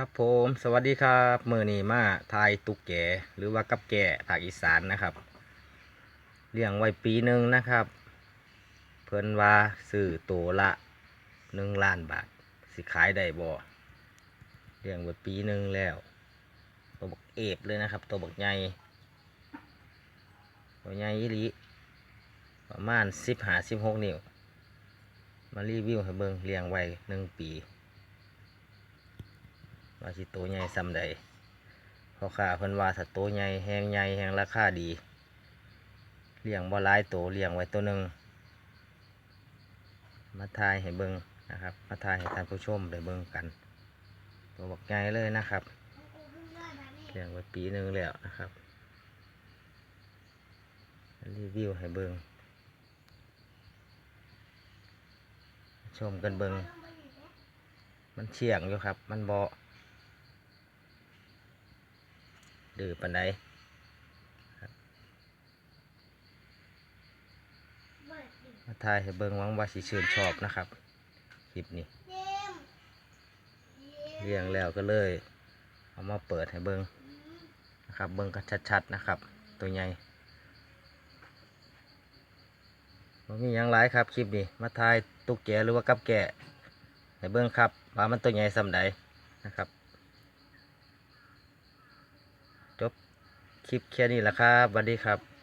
ครับผมสวัสดีครับมือนี้มาทายตุกแกหรือว่ากับแกภาคอีสานนะครับเลี้ยงไว้ปีหนึ่งนะครับ เพิ่นว่าซื้อตัวละหนึ่งล้านบาท สิขายได้บ่เลี้ยงไว้ปีหนึ่งแล้ว ตัวบักเอฟเลยนะครับ ตัวบักใหญ่ตัวใหญ่อีหลีประมาณสิบหาสิบหกนิ้วมารีวิวให้เบิ่งเลี้ยงไว้หนึ่งปี ว่าสิโตใหญ่ซำใดพราะข้าเพิ่นว่าถ้าโตใหญ่แหงใหญ่แหงราคาดีเลี้ยงบ่หลายโตเลี้ยงไว้ตัวหนึ่งมาทายให้เบิ่งนะครับ มาทายให้ท่านผู้ชมได้เบิ่งกัน ตัวบักใหญ่เลยนะครับเลี้ยงไว้ปีหนึ่งแล้วนะครับรีวิวให้เบิ่งชมกันเบิ่งมันเฉียงอยู่ครับ มันเบ่ ดื้อปันใดมาถ่ายให้เบิงหวังว่าสิชื่นชอบนะครับคลิปนี้เลี้ยงแล้วก็เลยเอามาเปิดให้เบิงนะครับเบิงกันชัดๆนะครับ ตัวใหญ่บ่มีหยังหลายครับคลิปนี้มาถ่ายตุ๊กแกหรือว่ากับแกะให้เบิงครับว่ามันตัวใหญ่สำใดนะครับ จบคลิปแค่นี้แหละครับสวัสดีครับ